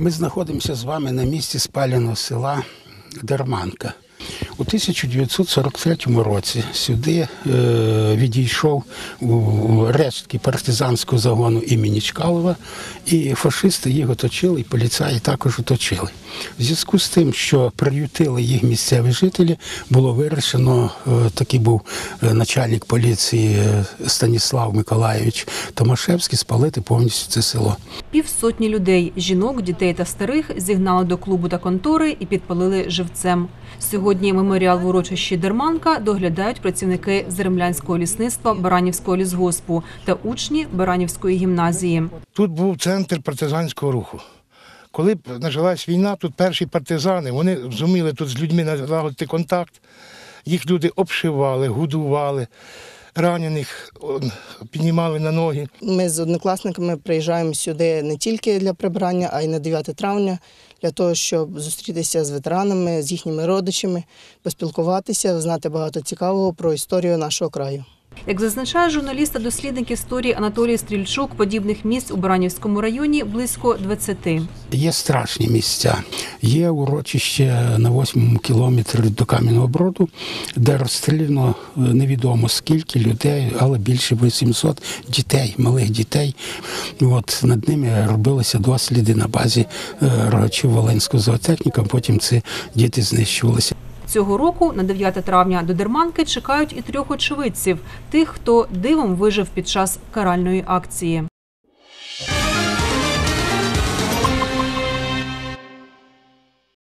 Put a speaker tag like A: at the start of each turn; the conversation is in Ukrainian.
A: Ми знаходимося з вами на місці спаленого села Дерманка. У 1943 році сюди е, відійшов рештки партизанського загону імені Чкалова, і фашисти їх оточили, і поліцаї також оточили. В зв'язку з тим, що приютили їх місцеві жителі, було вирішено, е, такий був е, начальник поліції Станіслав Миколаївич Томашевський, спалити повністю це село.
B: Півсотні людей, жінок, дітей та старих зігнали до клубу та контори і підпалили живцем. Сьогодні меморіал в урочищі Дерманка доглядають працівники Зеремлянського лісництва Баранівського лісгоспу та учні Баранівської гімназії.
C: Тут був центр партизанського руху. Коли почалась війна, тут перші партизани, вони зуміли тут з людьми налагодити контакт. Їх люди обшивали, годували, ранених піднімали на ноги.
D: Ми з однокласниками приїжджаємо сюди не тільки для прибирання, а й на 9 травня, для того, щоб зустрітися з ветеранами, з їхніми родичами, поспілкуватися, знати багато цікавого про історію нашого краю.
B: Як зазначає журналіст та дослідник історії Анатолій Стрільчук, подібних місць у Баранівському районі близько 20.
A: Є страшні місця. Є урочище на восьмому кілометрі до Кам'яного Броду, де розстріляно е, невідомо скільки людей, але більше 800 дітей, малих дітей. От над ними робилися досліди на базі е, рогачів Волинського зоотехніка. Потім ці діти знищувалися.
B: Цього року на 9 травня до Дерманки чекають і трьох очевидців тих, хто дивом вижив під час каральної акції.